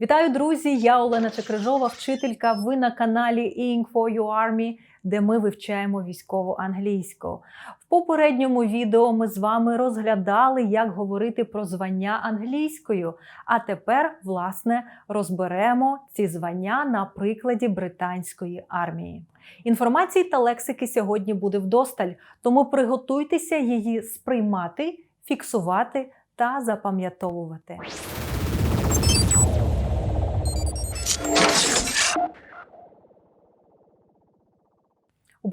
Вітаю, друзі! Я Олена Чекрижова, вчителька. Ви на каналі Ing for Your Army, де ми вивчаємо військову англійську. В попередньому відео ми з вами розглядали, як говорити про звання англійською. А тепер, власне, розберемо ці звання на прикладі британської армії. Інформації та лексики сьогодні буде вдосталь, тому приготуйтеся її сприймати, фіксувати та запам'ятовувати.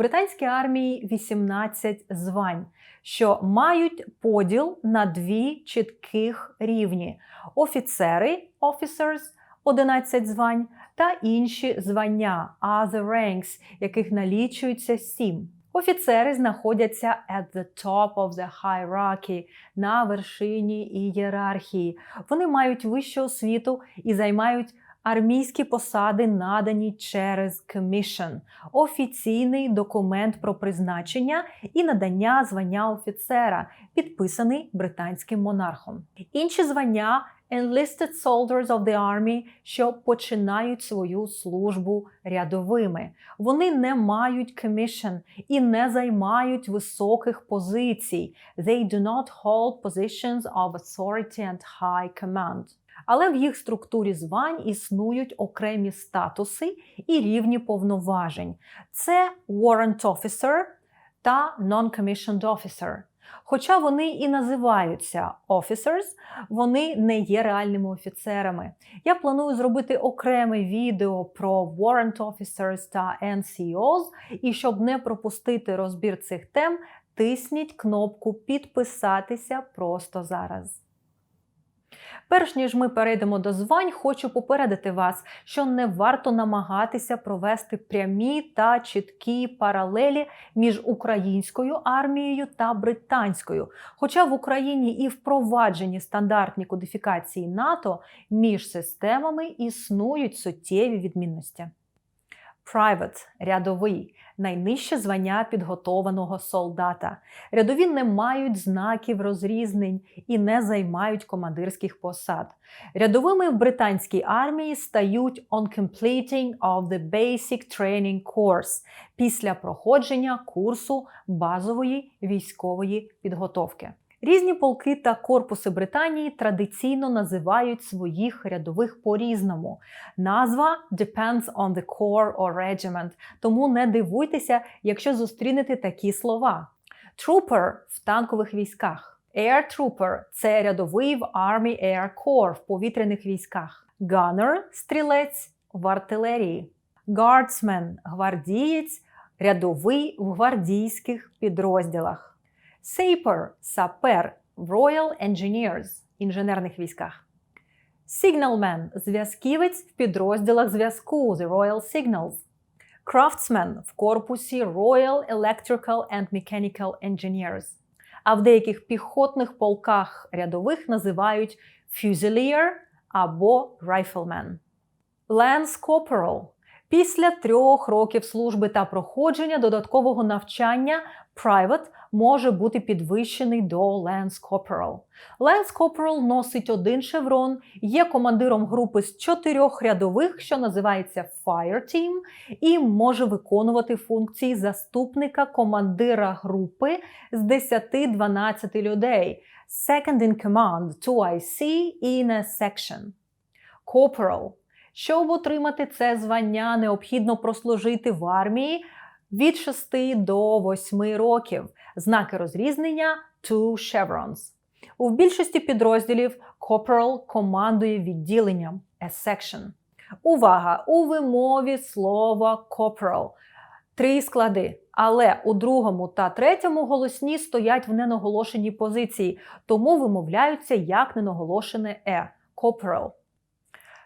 Британській армії 18 звань, що мають поділ на дві чітких рівні: офіцери officers, 11 звань, та інші звання other ranks, яких налічується 7. Офіцери знаходяться at the top of the hierarchy, на вершині ієрархії. Вони мають вищу освіту і займають армійські посади, надані через commission – офіційний документ про призначення і надання звання офіцера, підписаний британським монархом. Інші звання enlisted soldiers of the army, що починають свою службу рядовими. Вони не мають commission і не займають високих позицій. They do not hold positions of authority and high command. Але в їх структурі звань існують окремі статуси і рівні повноважень. Це warrant officer та non-commissioned officer. Хоча вони і називаються officers, вони не є реальними офіцерами. Я планую зробити окреме відео про warrant officers та NCOs, і щоб не пропустити розбір цих тем, тисніть кнопку підписатися просто зараз. Перш ніж ми перейдемо до звань, хочу попередити вас, що не варто намагатися провести прямі та чіткі паралелі між українською армією та британською. Хоча в Україні і впроваджені стандартні кодифікації НАТО між системами існують суттєві відмінності. Private – рядовий найнижче звання підготованого солдата. Рядові не мають знаків розрізнень і не займають командирських посад. Рядовими в британській армії стають on completing of the basic training course після проходження курсу базової військової підготовки. Різні полки та корпуси Британії традиційно називають своїх рядових по-різному. Назва depends on the corps or regiment, тому не дивуйтеся, якщо зустрінете такі слова. Trooper в танкових військах. Air Trooper – це рядовий в Army Air Corps в повітряних військах. Gunner – стрілець в артилерії. Guardsman – гвардієць, рядовий в гвардійських підрозділах. Saper – сапер в Royal Engineers – інженерних військах. Signalman – зв'язківець в підрозділах зв'язку The Royal Signals. Craftsman – в корпусі Royal Electrical and Mechanical Engineers. А в деяких піхотних полках рядових називають Fusilier або Rifleman. Lance Corporal – після трьох років служби та проходження додаткового навчання Private може бути підвищений до Lance Corporal. Lance Corporal носить один шеврон, є командиром групи з чотирьох рядових, що називається Fire Team, і може виконувати функції заступника командира групи з 10-12 людей. Second in command to IC in a section. Corporal. Щоб отримати це звання, необхідно прослужити в армії від 6 до 8 років. Знаки розрізнення two chevrons. У більшості підрозділів Corporal командує відділенням a section. Увага! У вимові слова Corporal. Три склади. Але у другому та третьому голосні стоять в ненаголошеній позиції, тому вимовляються як ненаголошене е. Corporal.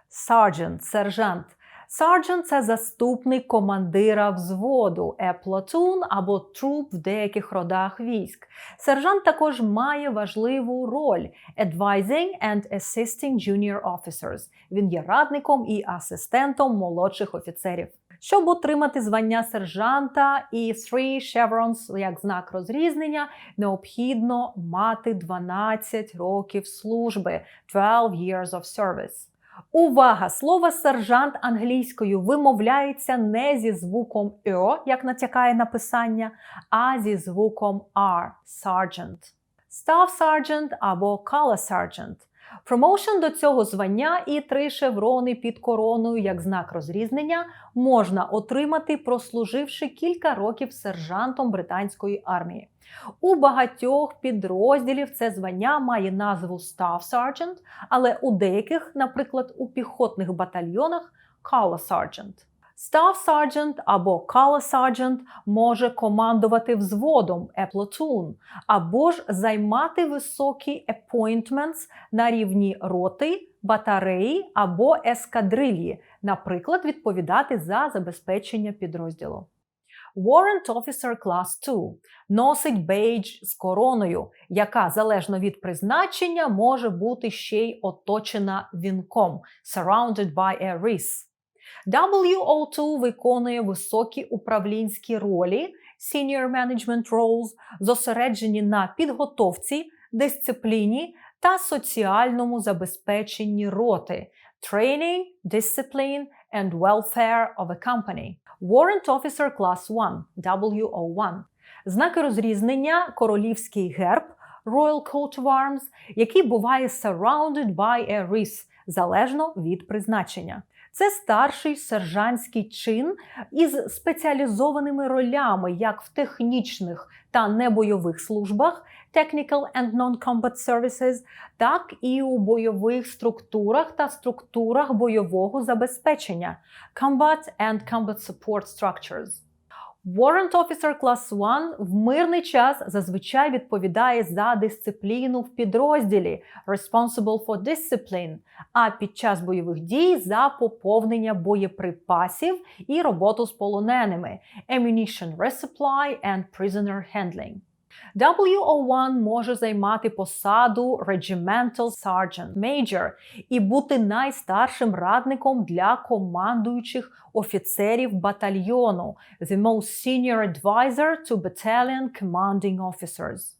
Sergeant – сержант. Sergeant – це заступник командира взводу, a platoon або troop в деяких родах військ. Сержант також має важливу роль advising and assisting junior officers. Він є радником і асистентом молодших офіцерів. Щоб отримати звання сержанта і three chevrons як знак розрізнення, необхідно мати 12 років служби 12 years of service. Увага! Слово сержант англійською вимовляється не зі звуком «о», як натякає написання, а зі звуком R – sergeant. Staff sergeant або color sergeant. Промоушен до цього звання і три шеврони під короною як знак розрізнення можна отримати, прослуживши кілька років сержантом британської армії. У багатьох підрозділів це звання має назву Staff Sergeant, але у деяких, наприклад, у піхотних батальйонах Color Sergeant. Staff Sergeant або Color Sergeant може командувати взводом a platoon, або ж займати високі appointments на рівні роти, батареї або ескадрилії, наприклад, відповідати за забезпечення підрозділу. Warrant Officer Class 2 носить бейдж з короною, яка залежно від призначення може бути ще й оточена вінком surrounded by a wreath. WO2 виконує високі управлінські ролі Senior Management Roles, зосереджені на підготовці, дисципліні та соціальному забезпеченні роти Training, Discipline and Welfare of a Company. Warrant Officer Class 1 WO1. Знаки розрізнення королівський герб Royal Coat of Arms, який буває surrounded by a wreath, залежно від призначення. Це старший сержантський чин із спеціалізованими ролями як в технічних та небойових службах Technical and Non-Combat Services, так і у бойових структурах та структурах бойового забезпечення Combat and Combat Support Structures. Warrant Officer Class 1 в мирний час зазвичай відповідає за дисципліну в підрозділі Responsible for Discipline, а під час бойових дій за поповнення боєприпасів і роботу з полоненими Ammunition Resupply and Prisoner Handling. WO1 може займати посаду Regimental Sergeant Major і бути найстаршим радником для командуючих офіцерів батальйону The most senior advisor to battalion commanding officers.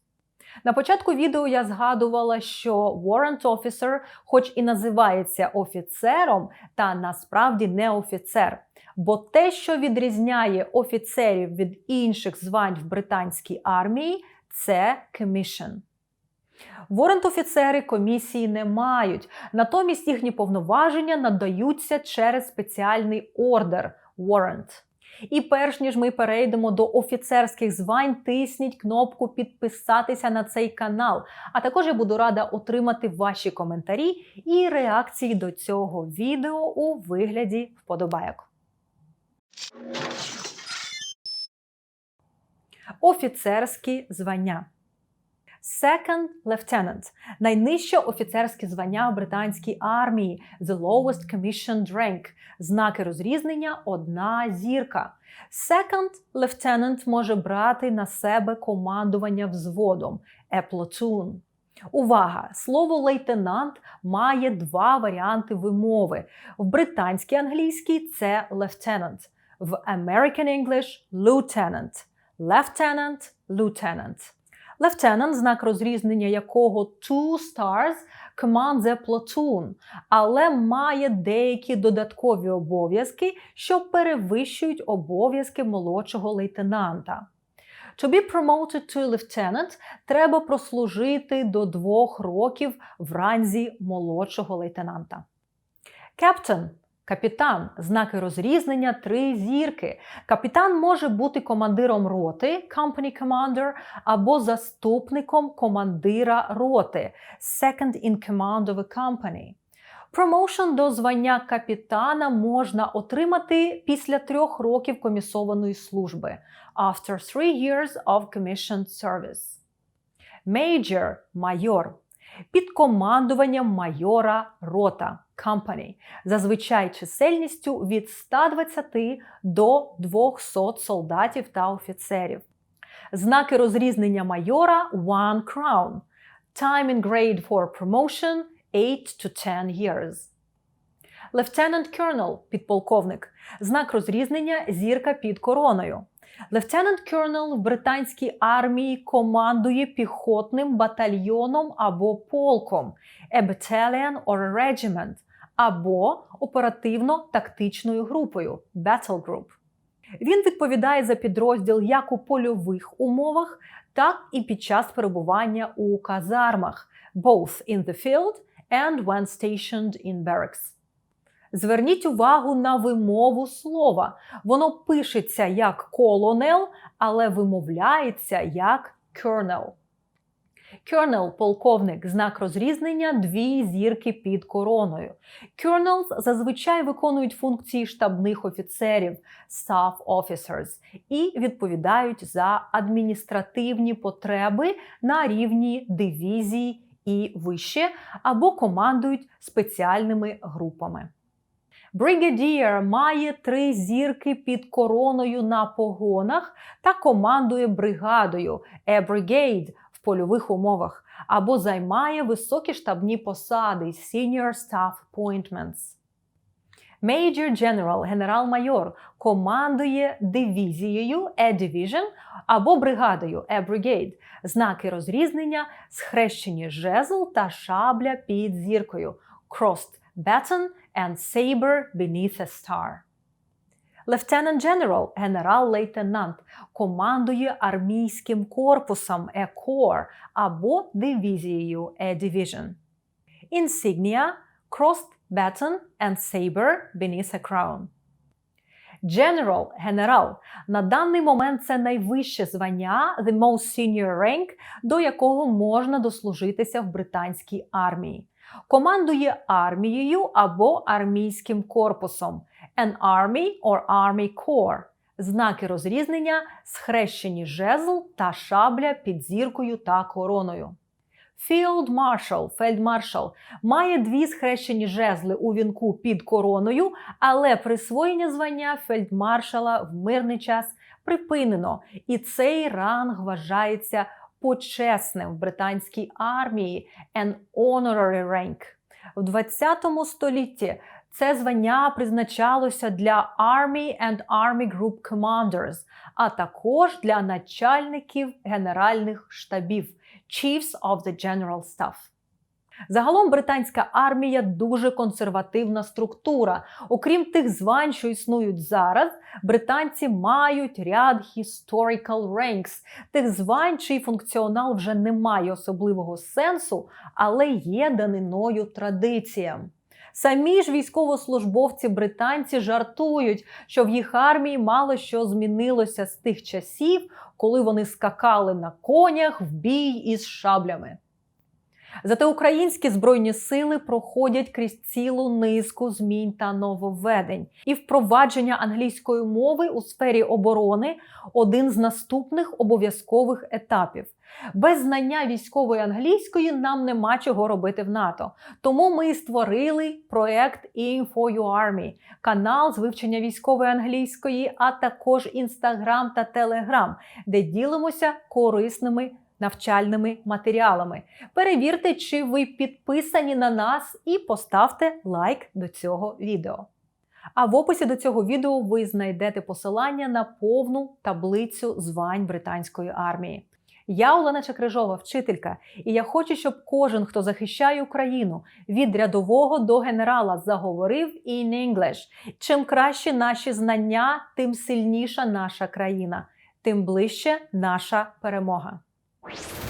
На початку відео я згадувала, що Warrant Officer, хоч і називається офіцером, та насправді не офіцер. Бо те, що відрізняє офіцерів від інших звань в британській армії, це commission. Ворент-офіцери комісії не мають, натомість їхні повноваження надаються через спеціальний ордер warrant. І перш ніж ми перейдемо до офіцерських звань, тисніть кнопку підписатися на цей канал. А також я буду рада отримати ваші коментарі і реакції до цього відео у вигляді вподобайок. Офіцерські звання. Second Lieutenant – найнижче офіцерське звання в британській армії, the lowest commissioned rank. Знаки розрізнення одна зірка. Second Lieutenant може брати на себе командування взводом a platoon. Увага! Слово лейтенант має два варіанти вимови. В британській англійській це lieutenant, в American English – lieutenant. Lieutenant – lieutenant. Lieutenant, знак розрізнення якого two stars command the platoon, але має деякі додаткові обов'язки, що перевищують обов'язки молодшого лейтенанта. To be promoted to lieutenant треба прослужити до двох років в ранзі молодшого лейтенанта. Captain Капітан знаки розрізнення три зірки. Капітан може бути командиром роти, company commander, або заступником командира роти, second in command of a company. Промоушен до звання капітана можна отримати після трьох років комісованої служби after three years of commissioned service. Major – майор. Під командуванням майора рота company, зазвичай чисельністю від 120 до 200 солдатів та офіцерів. Знаки розрізнення майора one crown. Time in grade for promotion 8 to 10 years. Lieutenant Colonel – підполковник. Знак розрізнення зірка під короною. Лейтенант Colonel в британській армії командує піхотним батальйоном або полком, a battalion or a regiment, або оперативно-тактичною групою Battle Group. Він відповідає за підрозділ як у польових умовах, так і під час перебування у казармах, both in the field and when stationed in barracks. Зверніть увагу на вимову слова. Воно пишеться як колонел, але вимовляється як colonel. Colonel – полковник, знак розрізнення дві зірки під короною. Colonels зазвичай виконують функції штабних офіцерів staff officers і відповідають за адміністративні потреби на рівні дивізії і вище, або командують спеціальними групами. Brigadier має три зірки під короною на погонах та командує бригадою a brigade в польових умовах або займає високі штабні посади senior staff appointments. Major General, генерал-майор, командує дивізією a division або бригадою a brigade. Знаки розрізнення схрещені жезл та шабля під зіркою crossed baton and saber beneath a star. Lieutenant General, генерал-лейтенант, командує армійським корпусом a corps або дивізією a division. Insignia – crossed baton and saber beneath a crown. General – генерал. На даний момент це найвище звання, the most senior rank, до якого можна дослужитися в британській армії. Командує армією або армійським корпусом an army or army corps. Знаки розрізнення схрещені жезл та шабля під зіркою та короною. Field Marshal, фельдмаршал, має дві схрещені жезли у вінку під короною, але присвоєння звання фельдмаршала в мирний час припинено, і цей ранг вважається почесним в британській армії an honorary rank. В 20 столітті це звання призначалося для Army and Army Group Commanders, а також для начальників генеральних штабів Chiefs of the General Staff. Загалом британська армія дуже консервативна структура. Окрім тих звань, що існують зараз, британці мають ряд historical ranks, тих звань, чий функціонал вже не має особливого сенсу, але є даниною традиціям. Самі ж військовослужбовці британці жартують, що в їх армії мало що змінилося з тих часів, коли вони скакали на конях в бій із шаблями. Зате українські збройні сили проходять крізь цілу низку змін та нововведень, і впровадження англійської мови у сфері оборони один з наступних обов'язкових етапів. Без знання військової англійської нам нема чого робити в НАТО. Тому ми і створили проект In канал з вивчення військової англійської, а також інстаграм та телеграм, де ділимося корисними навчальними матеріалами. Перевірте, чи ви підписані на нас, і поставте лайк до цього відео. А в описі до цього відео ви знайдете посилання на повну таблицю звань британської армії. Я Олена Чакрижова, вчителька, і я хочу, щоб кожен, хто захищає Україну від рядового до генерала, заговорив in English. Чим краще наші знання, тим сильніша наша країна, тим ближче наша перемога. you